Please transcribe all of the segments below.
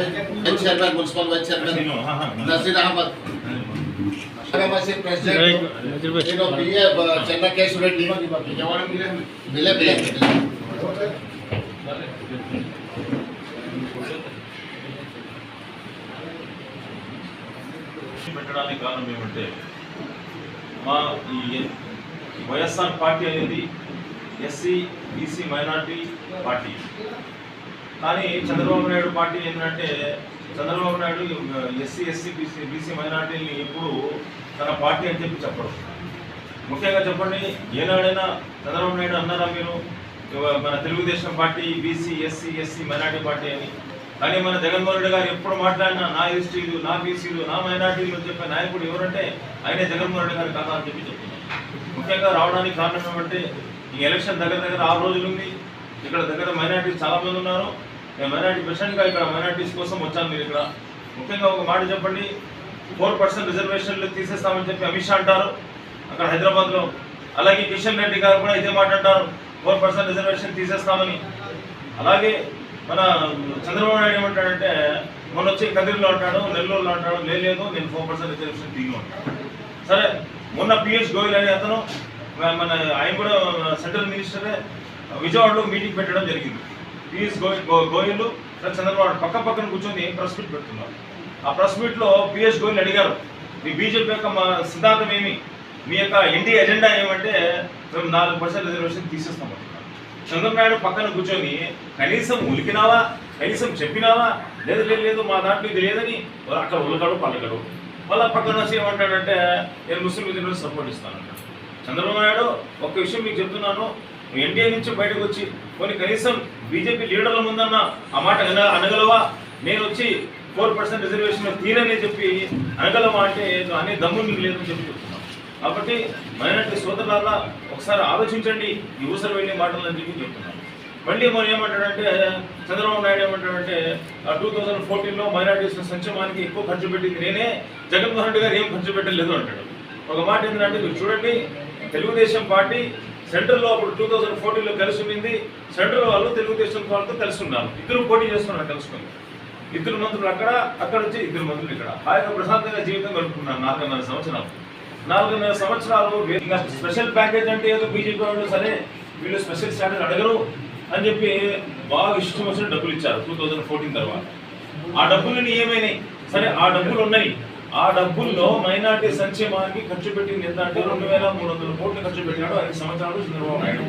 Vice chairman municipal vice chairman Naseer Ahmed మసీద్ president నేను PA Chennakeswara Reddy మిలే మిలే పెట్టడానికి కారణం ఏమంటే మా ఈ వైఎస్ఆర్ పార్టీ అనేది ఎస్సీ బీసీ మైనార్టీ పార్టీ. కానీ చంద్రబాబు నాయుడు పార్టీ ఏంటంటే Chandrababu Naidu SC SC BC BC మైనార్టీని ఎప్పుడు తన పార్టీ అని చెప్పి చెప్పడం ముఖ్యంగా చెప్పండి ఏనాడైనా చంద్రబాబు నాయుడు అన్నారా మీరు? మన Telugu Desam party BC SC SC minority party అని. కానీ మన జగన్మోహన్ రెడ్డి గారు ఎప్పుడు మాట్లాడినా నా ఎస్టీలు నా బీసీలు నా మైనార్టీలు అని చెప్పే నాయకుడు ఎవరంటే ఆయనే జగన్మోహన్ రెడ్డి గారి కాదా అని చెప్పి చెప్తున్నారు ముఖ్యంగా రావడానికి కారణం ఏమంటే ఈ ఎలక్షన్ దగ్గర దగ్గర ఆరు రోజులు ఉంది. ఇక్కడ దగ్గర మైనార్టీలు చాలామంది ఉన్నారు. నేను మైనార్టీ ప్రెసిడెంట్గా ఇక్కడ మైనార్టీస్ కోసం వచ్చాను మీరు ఇక్కడ. ముఖ్యంగా ఒక మాట చెప్పండి. ఫోర్ పర్సెంట్ రిజర్వేషన్లు తీసేస్తామని చెప్పి అమిత్ షా అంటారు. అక్కడ హైదరాబాద్లో. అలాగే కిషన్ రెడ్డి గారు కూడా ఇదే మాట అంటారు. ఫోర్ పర్సెంట్ రిజర్వేషన్ తీసేస్తామని. అలాగే మన చంద్రబాబు నాయుడు ఏమంటాడంటే మొన్న వచ్చి కదిరిలో అంటాడు నెల్లూరులో అంటాడు లేదు నేను ఫోర్ పర్సెంట్ రిజర్వేషన్ దిగి ఉంటాను సరే మొన్న పియూష్ గోయల్ అనే అతను మన ఆయన కూడా సెంట్రల్ మినిస్టరే విజయవాడలో మీటింగ్ పెట్టడం జరిగింది. పియూష్ గోయల్ గో- గోయల్ చంద్రబాబు పక్క పక్కన కూర్చొని ప్రెస్ మీట్ పెడుతున్నారు ఆ ప్రెస్ మీట్లో పిఎస్ గోయల్ అడిగారు మీ బీజేపీ యొక్క మా సిద్ధాంతం ఏమి? మీ యొక్క ఎన్డీ ఎజెండా ఏమంటే మేము నాలుగు పర్సెంట్ రిజర్వేషన్ తీసేస్తామంటున్నారు చంద్రబాబు నాయుడు పక్కన కూర్చొని కనీసం ఉలికినావా? కనీసం చెప్పినావా? లేదు లేదు లేదు మా దాంట్లో ఇది లేదని అక్కడ ఉలకడు పలకడు. మళ్ళీ పక్కన వచ్చి ఏమంటాడంటే నేను ముస్లిం యూనివర్సిటీ సపోర్ట్ ఇస్తానంటాడు. చంద్రబాబు నాయుడు ఒక విషయం మీకు చెప్తున్నాను. ఎన్డీఏ నుంచి బయటకు వచ్చి కొన్ని కనీసం బీజేపీ లీడర్ల ముందన్న ఆ మాట అనగలవా? నేను వచ్చి ఫోర్ పర్సెంట్ రిజర్వేషన్ తీరని చెప్పి అనగలవా అంటే అనే దమ్ము లేదని చెప్పి చెప్తున్నాను. కాబట్టి మైనార్టీ సోదరుల ఒకసారి ఆలోచించండి ఈ ఊసలు వెళ్ళే మాటలు అని చెప్పి చెప్తున్నాను. మళ్ళీ మనం ఏమంటాడంటే చంద్రబాబు నాయుడు ఏమంటాడంటే టూ థౌజండ్ ఫోర్టీన్లో మైనార్టీస్ సంక్షేమానికి ఎక్కువ ఖర్చు పెట్టింది నేనే జగన్మోహన్ రెడ్డి గారు ఏం ఖర్చు పెట్టలేదు అంటాడు. ఒక మాట ఏంటంటే మీరు చూడండి తెలుగుదేశం పార్టీ సెంట్రల్లో అప్పుడు టూ థౌజండ్ ఫోర్టీన్లో కలిసి ఉండింది సెంట్రల్ వాళ్ళు తెలుగుదేశం వాళ్ళతో కలిసి ఉన్నారు ఇద్దరు పోటీ చేస్తున్నారు కలుసుకుని. ఇద్దరు మంత్రులు అక్కడ అక్కడ నుంచి ఇద్దరు మంత్రులు ఇక్కడ. హాయిగా ప్రశాంతంగా జీవితం గడుపుకున్నారు నాలుగున్నర సంవత్సరాలు. నాలుగున్నర సంవత్సరాలు స్పెషల్ ప్యాకేజ్ అంటే ఏదో బీజేపీ వాళ్ళు సరే వీళ్ళు స్పెషల్ స్టాటస్ అడగరు అని చెప్పి బాగా ఇష్టం వచ్చిన డబ్బులు ఇచ్చారు టూ థౌజండ్ ఫోర్టీన్ తర్వాత. ఆ డబ్బులని ఏమైనాయి సరే ఆ డబ్బులు ఉన్నాయి. ఆ డబ్బుల్లో మైనార్టీ సంక్షేమానికి ఖర్చు పెట్టింది ఎంత అంటే రెండు వేల మూడు వందల కోట్లు ఖర్చు పెట్టాడు ఐదు సంవత్సరాలు చంద్రబాబు నాయుడు.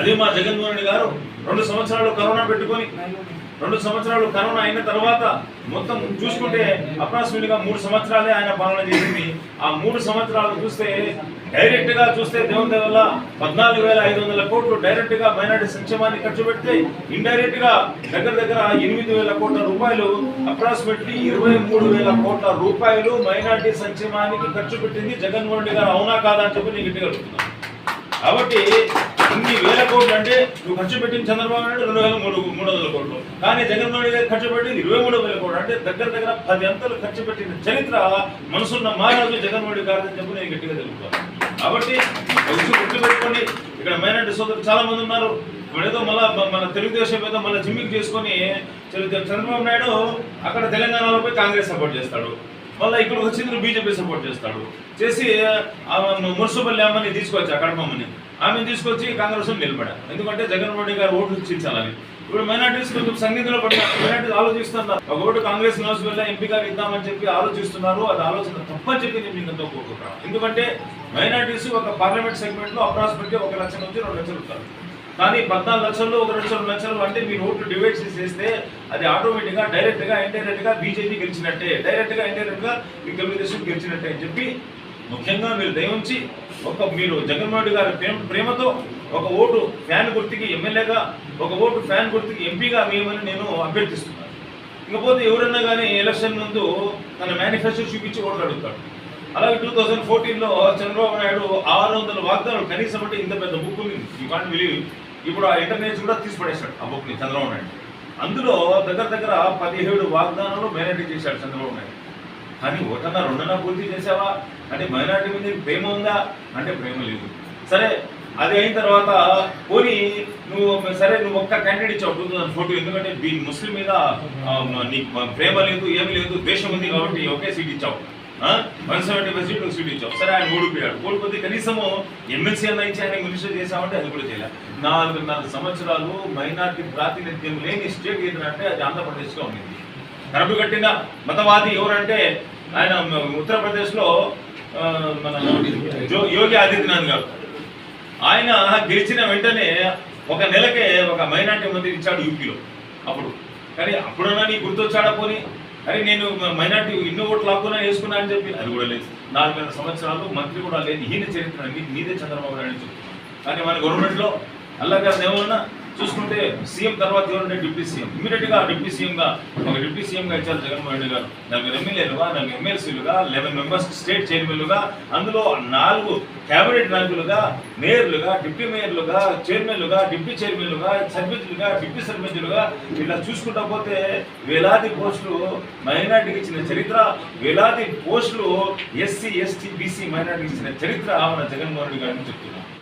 అదే మా జగన్మోహన్ రెడ్డి గారు రెండు సంవత్సరాలు కరోనా పెట్టుకొని రెండు సంవత్సరాలు కరోనా అయిన తర్వాత మొత్తం చూసుకుంటే అప్రాక్సిమేట్గా మూడు సంవత్సరాలే ఆయన పాలన చేసింది. ఆ మూడు సంవత్సరాలు చూస్తే డైరెక్ట్గా చూస్తే దేవుని వల్ల పద్నాలుగు వేల ఐదు వందల కోట్లు డైరెక్ట్గా మైనార్టీ సంక్షేమాన్ని ఖర్చు పెడితే ఇండైరెక్ట్గా దగ్గర దగ్గర ఎనిమిది వేల కోట్ల రూపాయలు అప్రాక్సిమేట్లీ ఇరవై మూడు వేల కోట్ల రూపాయలు మైనార్టీ సంక్షేమానికి ఖర్చు పెట్టింది జగన్మోహన్ రెడ్డి గారు. అవునా కాదా అని చెప్పి నేను గట్టిగా కాబట్టి ఇన్ని వేల కోట్లు అంటే నువ్వు ఖర్చు పెట్టిన చంద్రబాబు నాయుడు రెండు వేల మూడు మూడు వందల కోట్లు. కానీ జగన్మోహన్ రెడ్డి గారు ఖర్చు పెట్టింది ఇరవై మూడు వేల కోట్లు. అంటే దగ్గర దగ్గర పది అంతలు ఖర్చు పెట్టిన చరిత్ర మనసున్న మహారాజు జగన్మోహన్ రెడ్డి గారు అని చెప్పి నేను గట్టిగా తెలుపుతాను. కాబట్టి ఒక గుర్తుపెట్టుకోండి ఇక్కడ మైనార్టీ సోదరులు చాలా మంది ఉన్నారు. ఏదో మళ్ళా మన తెలుగుదేశం ఏదో మళ్ళీ జిమ్మికి చేసుకొని చంద్రబాబు నాయుడు అక్కడ తెలంగాణలో పోయి కాంగ్రెస్ సపోర్ట్ చేస్తాడు. మళ్ళీ ఇక్కడ వచ్చింది బీజేపీ సపోర్ట్ చేస్తాడు. చేసి మున్సిపల్ అమ్మని తీసుకొచ్చి కడపమ్మని. ఆమెను తీసుకొచ్చి కాంగ్రెస్ నిలబడా ఎందుకంటే జగన్మోహన్ రెడ్డి గారు ఓట్లు ఇచ్చించాలని. ఇప్పుడు మైనార్టీస్ కొంచెం సంగీతంలో పడిన మైనార్టీస్ ఆలోచిస్తున్నారు. ఒక ఓటు కాంగ్రెస్ మున్సిపల్ ఎంపీ గారు ఇద్దామని చెప్పి ఆలోచిస్తున్నారు. అది ఆలోచన తప్పని చెప్పి నేను మీకు ఎంతో కోరుకుంటున్నాను. ఎందుకంటే మైనార్టీస్ ఒక పార్లమెంట్ సెగ్మెంట్లో అప్రాక్సిమేట్లీ ఒక లక్ష నుంచి రెండు లక్షలు ఉంటారు కానీ పద్నాలుగు లక్షల్లో ఒక రెండు లక్షలు అంటే మీరు ఓట్లు డివైడ్ చేస్తే అది ఆటోమేటిక్గా డైరెక్ట్గా ఇండైరెక్ట్గా బీజేపీ గెలిచినట్టే. డైరెక్ట్గా ఇండైరెక్ట్గా మీ తెలుగుదేశం గెలిచినట్టే అని చెప్పి ముఖ్యంగా మీరు దయవుంచి ఒక మీరు జగన్మోహన్ రెడ్డి గారి ప్రేమ ప్రేమతో ఒక ఓటు ఫ్యాన్ గుర్తుకి ఎమ్మెల్యేగా ఒక ఓటు ఫ్యాన్ గుర్తుకి ఎంపీగా వేయమని నేను అభ్యర్థిస్తున్నాను. ఇకపోతే ఎవరన్నా కానీ ఎలక్షన్ ముందు తన మేనిఫెస్టో చూపించి ఓట్లు అడుగుతాడు. అలాగే టూ థౌజండ్ ఫోర్టీన్లో చంద్రబాబు నాయుడు ఆరు వందల వాగ్దానాలు కనీసం అంటే ఇంత పెద్ద బుక్ ఉంది. ఈ కాంట్ బిలీవ్ ఇప్పుడు ఆ ఇంటర్నెట్ కూడా తీసిపడేశాడు ఆ బుక్ని చంద్రబాబు నాయుడు. అందులో దగ్గర దగ్గర పదిహేడు వాగ్దానాలు మైనార్టీ చేశాడు చంద్రబాబు నాయుడు. కానీ ఒకటన్నా రెండన్నా పూర్తి చేసావా అంటే మైనార్టీ మీద ప్రేమ ఉందా? అంటే ప్రేమ లేదు. సరే అది అయిన తర్వాత పోనీ నువ్వు సరే నువ్వు ఒక్క క్యాండిడేట్ ఇచ్చావు టూ థౌసండ్ ఫోర్టీన్ ఎందుకంటే దీని ముస్లిం మీద నీకు ప్రేమ లేదు ఏమి లేదు ద్వేషం ఉంది కాబట్టి ఒకే సీట్ ఇచ్చావు. వన్ సెవెంటీ ఫైవ్ సీట్లు సీట్ ఇచ్చావు సరే ఆయన ఓడిపోయాడు ఓడిపోతే కనీసము ఎమ్మెల్సీ అన్న ఇచ్చి ఆయన మినిస్టర్ చేశామంటే అది కూడా చేయలేదు నాలుగున్నర సంవత్సరాలు మైనార్టీ ప్రాతినిధ్యం లేని స్టేట్ ఏదంటే అది ఆంధ్రప్రదేశ్లో ఉంది కరపు కట్టిన మతవాది ఎవరంటే ఆయన ఉత్తరప్రదేశ్లో మన యోగి ఆదిత్యనాథ్ గారు. ఆయన గెలిచిన వెంటనే ఒక నెలకే ఒక మైనార్టీ మంత్రి ఇచ్చాడు యూపీలో. అప్పుడు. కానీ అప్పుడన్నా నీ గుర్తొచ్చాడా పోనీ? అరే నేను మైనార్టీ ఇన్నో ఓట్లు లాక్కున్నా వేసుకున్నా అని చెప్పి అది కూడా లేదు. నాలుగున్నర సంవత్సరాలు మంత్రి కూడా లేదు. ఈయన చరిత్ర నీ- నీదే చంద్రబాబు నాయుడు అని కానీ మన గవర్నమెంట్లో అల్లగారు ఏమన్నా చూసుకుంటే సీఎం తర్వాత ఎవరంటే డిప్యూటీ సీఎం. ఇమీడియట్గా డిప్యూటీ సీఎం గా ఒక డిప్యూటీ సీఎం గా ఇచ్చారు జగన్మోహన్ రెడ్డి గారు. నలుగురు ఎమ్మెల్యేలుగా నలుగురు ఎమ్మెల్సీలుగా లెవెన్ మెంబర్స్ స్టేట్ చైర్మన్లుగా అందులో నాలుగు కేబినెట్ ర్యాంకులుగా మేయర్లుగా డిప్యూటీ మేయర్లుగా చైర్మన్లుగా డిప్యూటీ చైర్మన్లుగా సర్పంచ్లుగా డిప్యూటీ సర్పంచ్లుగా ఇలా చూసుకుంటా పోతే వేలాది పోస్టులు మైనార్టీకి ఇచ్చిన చరిత్ర వేలాది పోస్టులు ఎస్సీ ఎస్టీ బీసీ మైనార్టీకి ఇచ్చిన చరిత్ర మన జగన్మోహన్ రెడ్డి గారిని చెప్తున్నాం.